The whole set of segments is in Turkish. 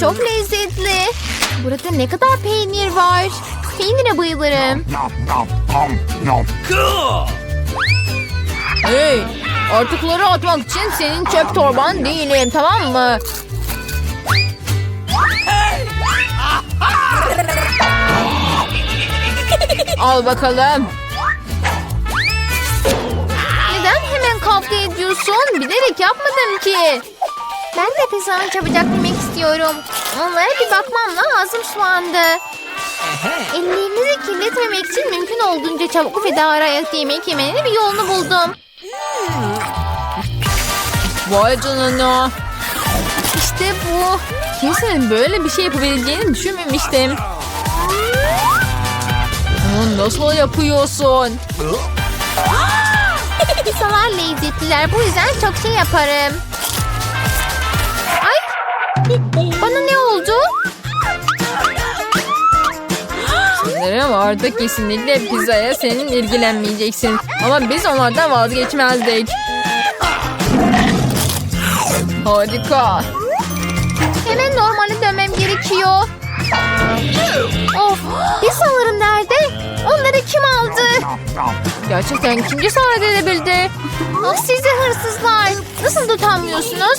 Çok lezzetli. Burada ne kadar peynir var. Peynire bayılırım. Hey, artıkları atmak için senin çöp torban değilim tamam mı? Al bakalım. Neden hemen kavga ediyorsun? Bilerek yapmadım ki. Ben de pizzanı çabucak istiyorum. Onlara bir bakmam lazım şu anda. Ellerinizi kirletmemek için mümkün olduğunca çabuk ve daha ayakta yemek yemenin bir yolunu buldum. Vay canına. İşte bu. Kimsenin böyle bir şey yapabileceğini düşünmemiştim. Bunu nasıl yapıyorsun? Pizzalar lezzetliler. Bu yüzden çok şey yaparım. Bana ne oldu? Sanırım artık kesinlikle pizzaya senin ilgilenmeyeceksin. Ama biz onlardan vazgeçmezdik. Harika. Hemen normale dönmem gerekiyor. Of, pizzalarım nerede? Onları kim aldı? Gerçekten kim cesaret edebildi? Ah sizi hırsızlar. Nasıl utanmıyorsunuz?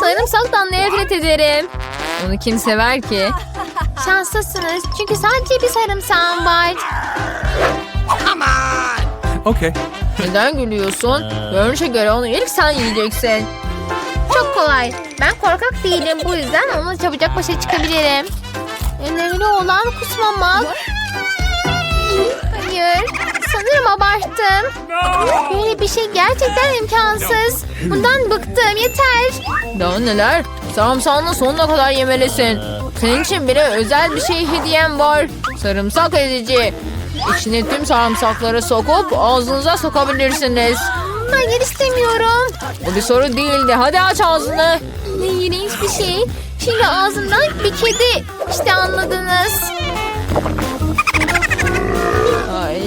Sarımsaktan nefret ederim. Onu kim sever ki? Şanslısınız çünkü sadece bir sarımsağım var. Okay. Neden gülüyorsun? Görünüşe göre onu ilk sen yiyeceksin. Çok kolay. Ben korkak değilim bu yüzden onunla çabucak başa çıkabilirim. Önemli olan kusmamak. Hayır. Sanırım abarttım. Böyle bir şey gerçekten imkansız. Bundan bıktım yeter. Daha neler? Sarımsağını sonuna kadar yemelisin. Senin için bile özel bir şey hediyem var. Sarımsak edici. İçine tüm sarımsakları sokup ağzınıza sokabilirsiniz. Hayır istemiyorum. Bu bir soru değildi. Hadi aç ağzını. Ne iğrenç bir şey. Şimdi ağzından bir kedi. İşte anladınız.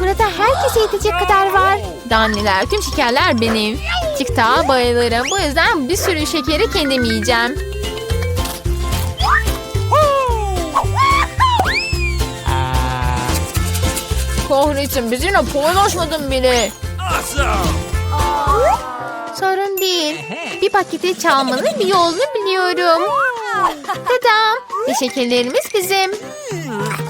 Burada herkese yetecek kadar var. Danneler, tüm şekerler benim. TikTok'a bayılırım. Bu yüzden bir sürü şekeri kendim yiyeceğim. Kahretsin bizimle paylaşmadın bile. Sorun değil. Bir paketi çalmanın bir yolunu biliyorum. Tadam. Ve şekerlerimiz bizim.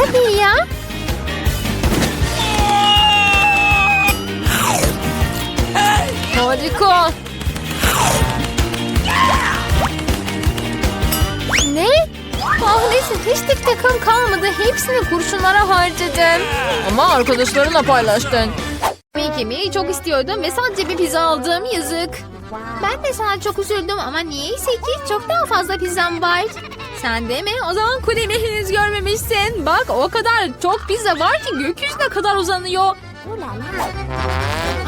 Tabii ya. Harika. Ne? Kahretsin hiç tek takım kalmadı. Hepsini kurşunlara harcadım. Ama arkadaşlarınla paylaştın. Yemek yemeyi çok istiyordum ve sadece bir pizza aldım. Yazık. Ben de sana çok üzüldüm ama niyeyse ki çok daha fazla pizzam var. Sen de mi? O zaman kulemi henüz görmemişsin. Bak o kadar çok pizza var ki gökyüzüne kadar uzanıyor.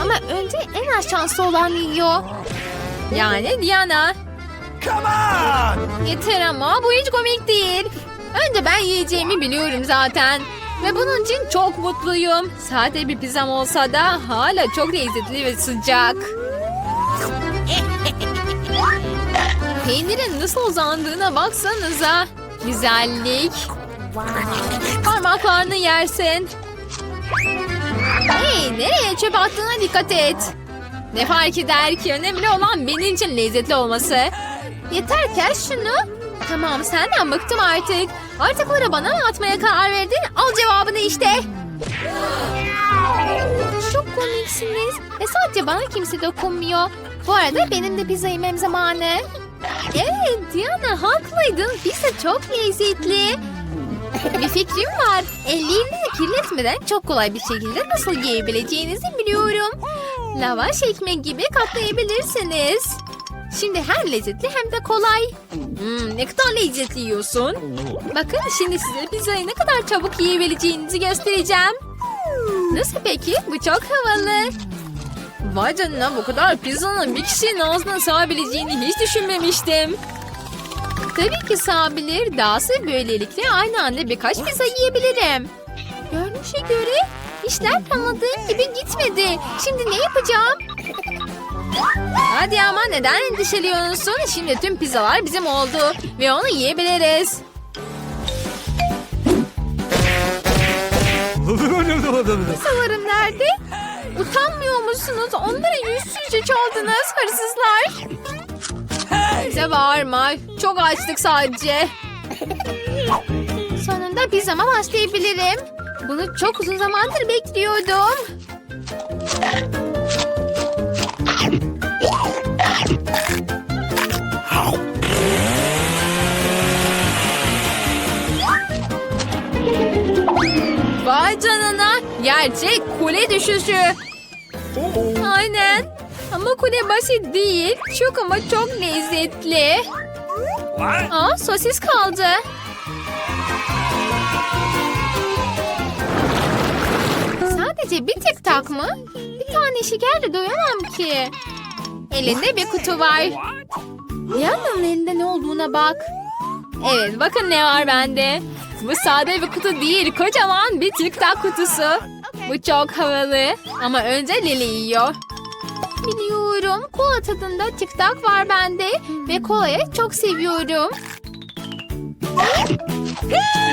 Ama önce en az şanslı olan yiyor. Yani Diana. Yeter ama bu hiç komik değil. Önce ben yiyeceğimi biliyorum zaten. Ve bunun için çok mutluyum. Sade bir pizzam olsa da hala çok lezzetli ve sıcak. Peynirin nasıl uzandığına baksanıza. Güzellik. Parmaklarını yersin. Hey nereye çöp attığına dikkat et. Ne fark eder ki önemli olan benim için lezzetli olması. Yeter kes şunu. Tamam senden bıktım artık. Artıkları bana mı atmaya karar verdin? Al cevabını işte. Çok komiksiniz. Ve sadece bana kimse dokunmuyor. Bu arada benim de pizza yemem zamanı. Evet Diana haklıydın. Pizza çok lezzetli. Bir fikrim var. Ellerini kirletmeden çok kolay bir şekilde nasıl yiyebileceğinizi biliyorum. Lavaş ekmek gibi katlayabilirsiniz. Şimdi hem lezzetli hem de kolay. Hmm, ne kadar lezzetli yiyorsun. Bakın şimdi size pizzayı ne kadar çabuk yiyebileceğinizi göstereceğim. Nasıl peki? Bu çok havalı. Vay canına bu kadar pizzanın bir kişinin ağzına sığabileceğini hiç düşünmemiştim. Tabii ki sağabilir. Dahası böylelikle aynı anda birkaç pizza yiyebilirim. Görünüşe göre işler planladığım gibi gitmedi. Şimdi ne yapacağım? Hadi ama neden endişeliyorsun? Şimdi tüm pizzalar bizim oldu ve onu yiyebiliriz. Pizzalarım nerede? Utanmıyor musunuz? Onları yüzsüzce çaldınız hırsızlar. Bize bağırma. Çok açtık sadece. Sonunda pizzama başlayabilirim. Bunu çok uzun zamandır bekliyordum. Vay canına. Gerçek kule düşüşü. Aynen. Ama kule basit değil. Çok ama çok lezzetli. Aa sosis kaldı. Sadece bir tek tak mı? Bir tane şekerle doyamam ki. Elinde bir kutu var. Diana'nın elinde ne olduğuna bak. Evet bakın ne var bende. Bu sade bir kutu değil kocaman bir TikTok kutusu. Bu çok havalı ama önce Lili yiyor. Biliyorum kola tadında TikTok var bende ve kolayı çok seviyorum.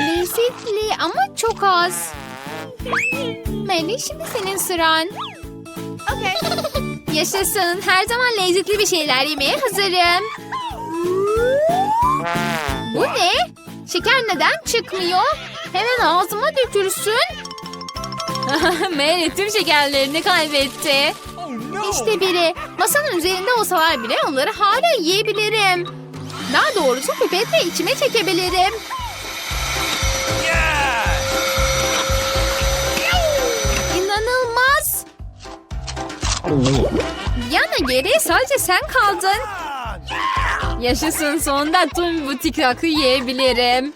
Lezzetli ama çok az. Melih şimdi senin sıran. Yaşasın her zaman lezzetli bir şeyler yemeye hazırım. Bu ne? Şeker neden çıkmıyor? Hemen ağzıma dökülsün. Mary tüm şekerlerini kaybetti. İşte biri. Masanın üzerinde olsalar bile onları hala yiyebilirim. Daha doğrusu pipetle içime çekebilirim. İnanılmaz. Yana geri sadece sen kaldın. Yaşasın sonunda tüm bu TikTok'u yiyebilirim.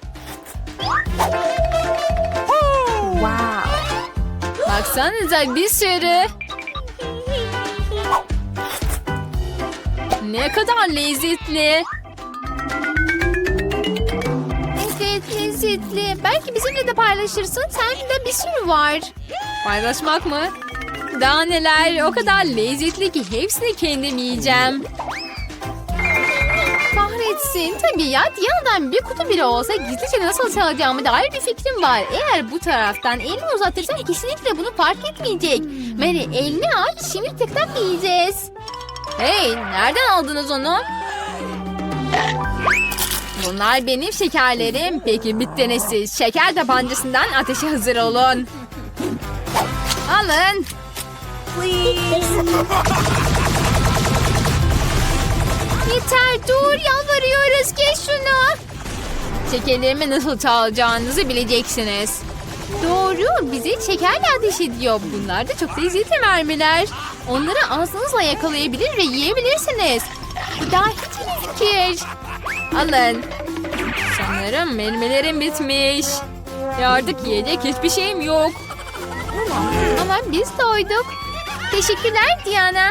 Baksanıza bir sürü. Ne kadar lezzetli. Evet lezzetli. Belki bizimle de paylaşırsın. Sende bir sürü var. Paylaşmak mı? Daha neler o kadar lezzetli ki hepsini kendim yiyeceğim. Kahretsin. Tabii ya Diyana'dan bir kutu bile olsa gizlice nasıl çalacağımı dair bir fikrim var. Eğer bu taraftan elini uzatırsan kesinlikle bunu fark etmeyecek. Mary elini aç şimdi tık tak yiyeceğiz. Hey nereden aldınız onu? Bunlar benim şekerlerim. Peki siz. Şeker tabancasından ateşe hazır olun. Alın. Yeter dur yalvarıyoruz geç şunu. Şekerlerimi nasıl çalacağınızı bileceksiniz. Doğru bizi şekerle ateş ediyor. Bunlar da çok lezzetli mermiler. Onları ağzınızla yakalayabilir ve yiyebilirsiniz. Bu daha hiç iyi fikir. Alın. Sanırım mermilerim bitmiş. Ve artık yiyecek hiçbir şeyim yok. Ama biz doyduk. Teşekkürler Diana.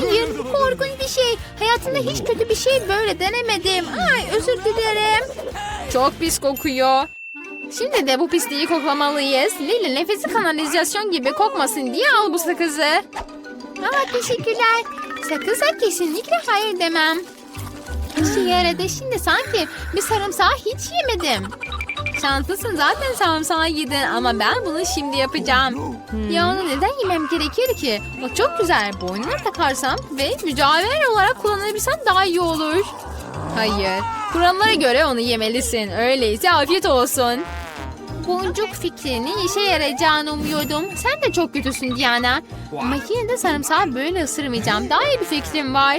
Hayır bu korkunç bir şey. Hayatımda hiç kötü bir şey böyle denemedim. Ay özür dilerim. Çok pis kokuyor. Şimdi de bu pisliği koklamalıyız. Lili nefesi kanalizasyon gibi kokmasın diye al bu sakızı. Aa, teşekkürler. Sakıza kesinlikle hayır demem. İşe yaradı şimdi sanki bir sarımsağı hiç yemedim. Şanslısın zaten sarımsağı yedin ama ben bunu şimdi yapacağım. Ya onu neden yemem gerekir ki? O çok güzel. Boynuna takarsam ve mücadele olarak kullanabilsem daha iyi olur. Hayır. Kurallara göre onu yemelisin. Öyleyse afiyet olsun. Boncuk fikrinin işe yarayacağını umuyordum. Sen de çok kötüsün Diana. Ama yine de sarımsağı böyle ısırmayacağım. Daha iyi bir fikrim var.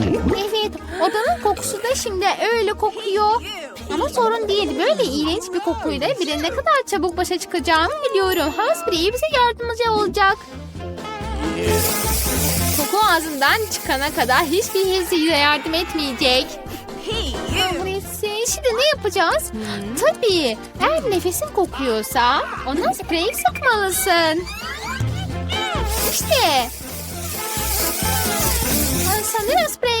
Evet, odanın kokusu da şimdi öyle kokuyor. Ama sorun değil. Böyle iğrenç bir kokuyla bile ne kadar çabuk başa çıkacağımı biliyorum. Haspray bize yardımcı olacak. Koku ağzından çıkana kadar hiçbir his size yardım etmeyecek. Öyleyse şimdi ne yapacağız? Tabii eğer nefesin kokuyorsa ona sprey sıkmalısın. İşte. Sanırım sprey.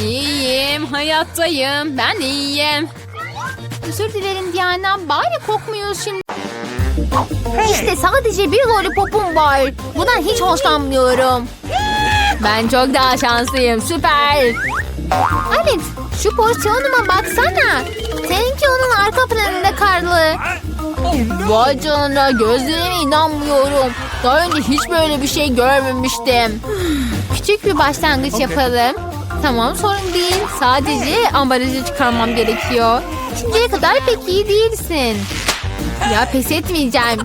İyiyim, hayattayım. Ben iyiyim. Özür dilerim Diana. Bari kokmuyoruz şimdi. İşte sadece bir lollipopum var. Bundan hiç hoşlanmıyorum. Ben çok daha şanslıyım. Süper. Alex şu porsiyonuma baksana. Seninki onun arka planında karlı. Vay canına gözlerime inanmıyorum. Daha önce hiç böyle bir şey görmemiştim. Küçük bir başlangıç yapalım. Tamam sorun değil. Sadece ambalajı çıkarmam gerekiyor. Şimdiye kadar pek iyi değilsin. Ya pes etmeyeceğim.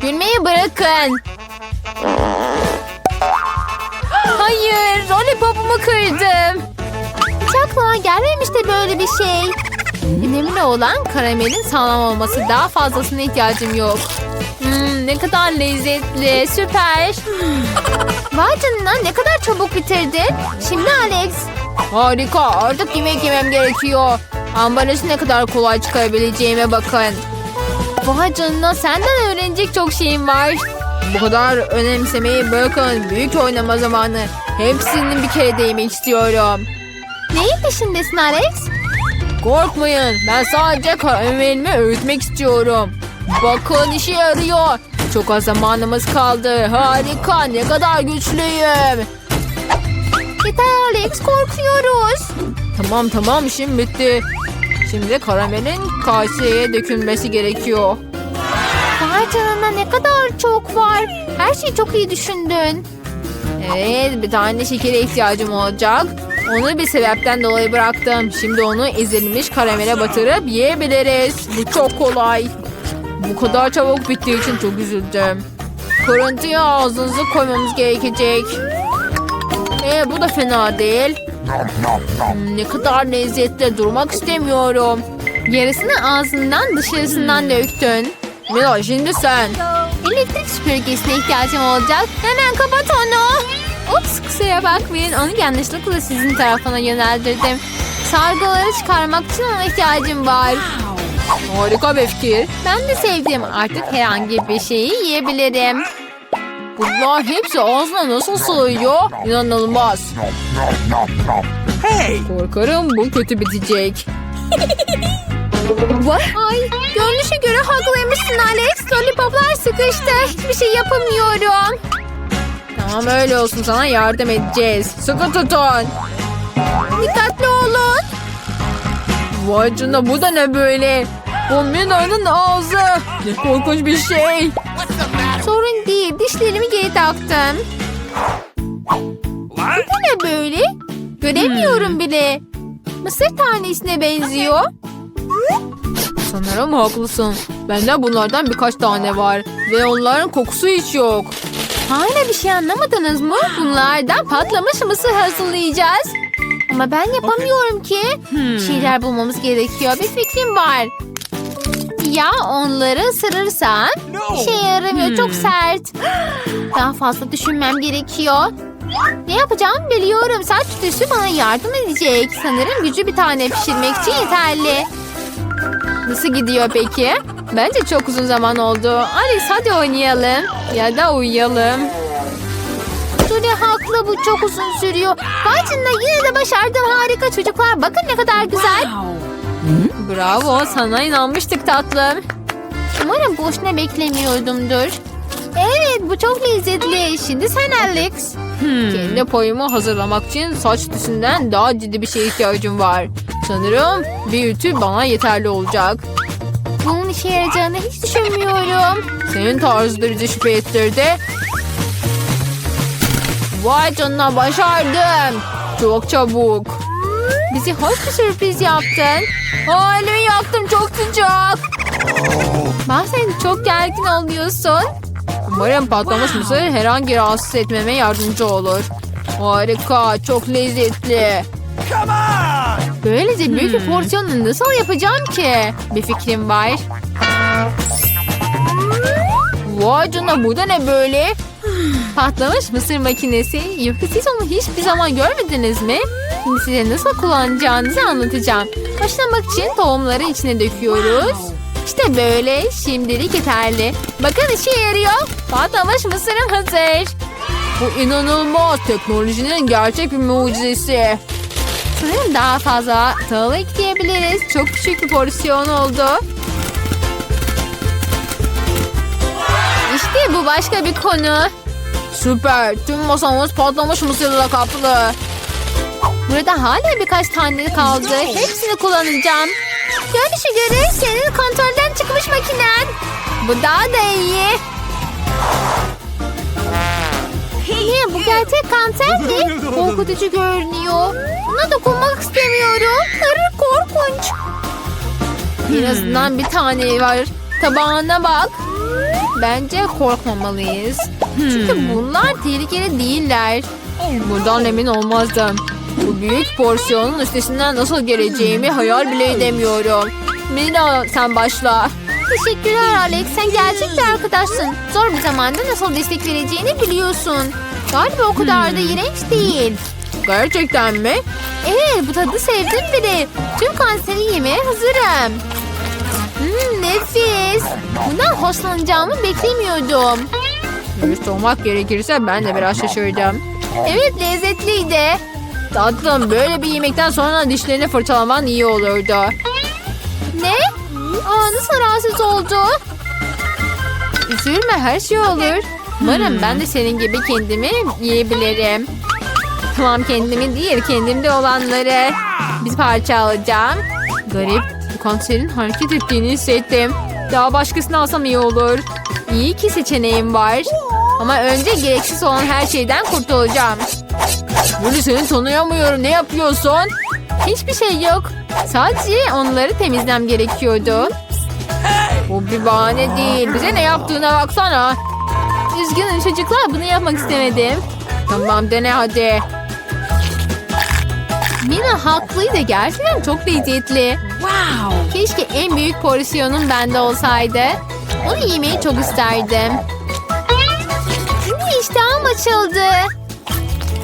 Gülmeyi bırakın. Hayır, lollipopumu kırdım. Hiç aklıma gelmemişti böyle bir şey. Önemli olan karamelin sağlam olması. Daha fazlasına ihtiyacım yok. Ne kadar lezzetli, süper. Vay canına ne kadar çabuk bitirdin. Şimdi Alex. Harika, artık yemek yemem gerekiyor. Ambalajı ne kadar kolay çıkarabileceğime bakın. Vay canına senden öğrenecek çok şeyim var. Bu kadar önemsemeyi bırakın. Büyük oynama zamanı. Hepsini bir kere değmek istiyorum. Neyin peşindesin Alex? Korkmayın. Ben sadece karamelimi öğütmek istiyorum. Bakın işe yarıyor. Çok az zamanımız kaldı. Harika. Ne kadar güçlüyüm. Yeter Alex. Korkuyoruz. Tamam tamam işim bitti. Şimdi karamelin kaseye dökülmesi gerekiyor. Vay canına ne kadar çok var. Her şeyi çok iyi düşündün. Evet bir tane şekere ihtiyacım olacak. Onu bir sebepten dolayı bıraktım. Şimdi onu ezilmiş karamele batırıp yiyebiliriz. Bu çok kolay. Bu kadar çabuk bittiği için çok üzüldüm. Kırıntıya ağzınızı koymamız gerekecek. Ee, bu da fena değil. Hmm, ne kadar lezzetli durmak istemiyorum. Yarısını ağzından dışarısından döktün. Mila şimdi sen. Elektrik süpürgesine ihtiyacım olacak. Hemen kapat onu. Ups kusura bakmayın. Onu yanlışlıkla sizin tarafına yöneldirdim. Sargıları çıkarmak için ona ihtiyacım var. Harika bir fikir. Ben de sevdim. Artık herhangi bir şeyi yiyebilirim. Bunlar hepsi ağzına nasıl sığıyor? İnanılmaz. Hey! Korkarım bu kötü bitecek. Ay görünüşe göre haklıymışsın Alex. Lollipoplar sıkıştı. Hiçbir şey yapamıyorum. Tamam öyle olsun sana yardım edeceğiz. Sıkı tutun. Dikkatli olun. Vay canına bu da ne böyle? Bu Mina'nın ağzı. Ne korkunç bir şey. Sorun değil dişlerimi geri taktım. What? Bu ne böyle? Göremiyorum bile. Mısır tanesine benziyor. Sanırım haklısın. Bende bunlardan birkaç tane var. Ve onların kokusu hiç yok. Hala bir şey anlamadınız mı? Bunlardan patlamış mısır hazırlayacağız. Ama ben yapamıyorum ki. Bir şeyler bulmamız gerekiyor. Bir fikrim var. Ya onları ısırırsan? İşe yaramıyor. Çok sert. Daha fazla düşünmem gerekiyor. Ne yapacağımı biliyorum. Saç tütsü bana yardım edecek. Sanırım gücü bir tane pişirmek için yeterli. Nasıl gidiyor peki? Bence çok uzun zaman oldu. Alice hadi oynayalım. Ya da uyuyalım. Haklı bu çok uzun sürüyor. Canına yine de başardım. Harika çocuklar. Bakın ne kadar güzel. Bravo sana inanmıştık tatlım. Umarım boşuna beklemiyordumdur. Evet bu çok lezzetli. Şimdi sen Alex. Kendi payımı hazırlamak için saç tüsünden daha ciddi bir şeye ihtiyacım var. Sanırım bir ütü bana yeterli olacak. Bunun işe yarayacağını hiç düşünmüyorum. Senin tarzıdır şüphe ettirdi. Vay canına başardım. Çok çabuk. Bizi hoş bir sürpriz yaptın. Aa, elimi yaktım çok sıcak. Bazen çok gergin oluyorsun. Umarım patlamış mısır herhangi rahatsız etmeme yardımcı olur. Harika, çok lezzetli. Come on! Böylece büyük bir porsiyonu nasıl yapacağım ki? Bir fikrim var. Vay canına bu da ne böyle? Patlamış mısır makinesi. Yoksa siz onu hiçbir zaman görmediniz mi? Şimdi size nasıl kullanacağınızı anlatacağım. Başlamak için tohumları içine döküyoruz. İşte böyle. Şimdilik yeterli. Bakın işe yarıyor. Patlamış mısırım hazır. Bu inanılmaz. Teknolojinin gerçek bir mucizesi. Sanırım daha fazla tahıl ekleyebiliriz. Çok küçük bir porsiyon oldu. İşte bu başka bir konu. Süper. Tüm masamız patlamış mısırla kaplı. Burada hala birkaç tane kaldı. Hepsini kullanacağım. Görünüşe göre senin kontrolden çıkmış makinen. Bu daha da iyi. Ne bu gerçek kanser mi? Korkutucu görünüyor. Buna dokunmak istemiyorum. Hırr, korkunç. En azından bir tane var. Tabağına bak. Bence korkmamalıyız. Çünkü bunlar tehlikeli değiller. Bundan emin olmazdım. Bu büyük porsiyonun üstesinden nasıl geleceğimi hayal bile edemiyorum. Mina sen başla. Teşekkürler Alex. Sen gerçek bir arkadaşsın. Zor bir zamanda nasıl destek vereceğini biliyorsun. Galiba o kadar da iğrenç değil. Gerçekten mi? Evet bu tadı sevdim bile. Tüm kanseri yemeye hazırım. Hmm, nefis. Bundan hoşlanacağımı beklemiyordum. Dürüst olmak gerekirse ben de biraz şaşırdım. Evet lezzetliydi. Tatlım böyle bir yemekten sonra dişlerini fırçalaman iyi olurdu. Ne? Aa, nasıl rahatsız oldu? Üzülme her şey olur. Umarım ben de senin gibi kendimi yiyebilirim. Tamam kendimi değil kendimde olanları. Bir parça alacağım. Garip. Kanserin hareket ettiğini hissettim. Daha başkasını alsam iyi olur. İyi ki seçeneğim var. Ama önce gereksiz olan her şeyden kurtulacağım. Bunu seni tanıyamıyorum. Ne yapıyorsun? Hiçbir şey yok. Sadece onları temizlem gerekiyordu. Bu bir bahane değil. Bize ne yaptığına baksana. Üzgünüm çocuklar bunu yapmak istemedim. Tamam dene hadi. Mina haklıydı. Gerçekten çok lezzetli. Wow. Keşke en büyük porsiyonum bende olsaydı. Onu yemeyi çok isterdim. İştahım açıldı.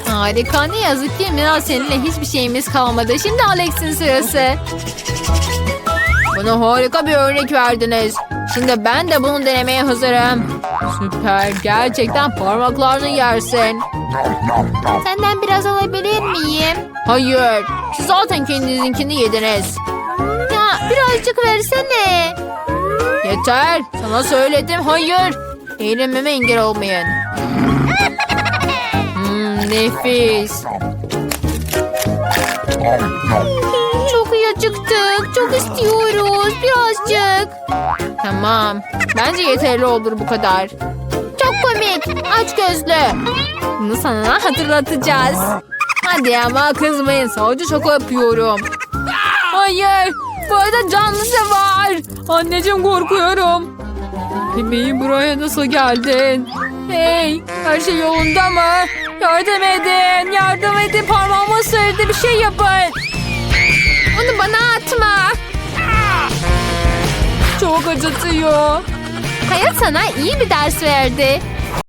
Harika ne yazık ki Mira seninle hiçbir şeyimiz kalmadı. Şimdi Alex'in sırası. Bana harika bir örnek verdiniz. Şimdi ben de bunu denemeye hazırım. Süper. Gerçekten parmaklarını yersin. Senden biraz alabilir miyim? Hayır. Siz zaten kendinizinkini yediniz. Birazcık versene. Yeter. Sana söyledim. Hayır. Eğlenmeme engel olmayın. Hmm, nefis. Çok iyi acıktık. Çok istiyoruz. Birazcık. Tamam. Bence yeterli olur bu kadar. Çok komik. Aç gözlü. Bunu sana hatırlatacağız. Hadi ama kızmayın. Sadece şaka yapıyorum. Hayır. Burada canlısı var. Anneciğim korkuyorum. Bebeğim buraya nasıl geldin? Hey her şey yolunda mı? Yardım edin. Yardım edin. Parmağıma ısırdı. Bir şey yapın. Onu bana atma. Çok acıtıyor. Hayat sana iyi bir ders verdi.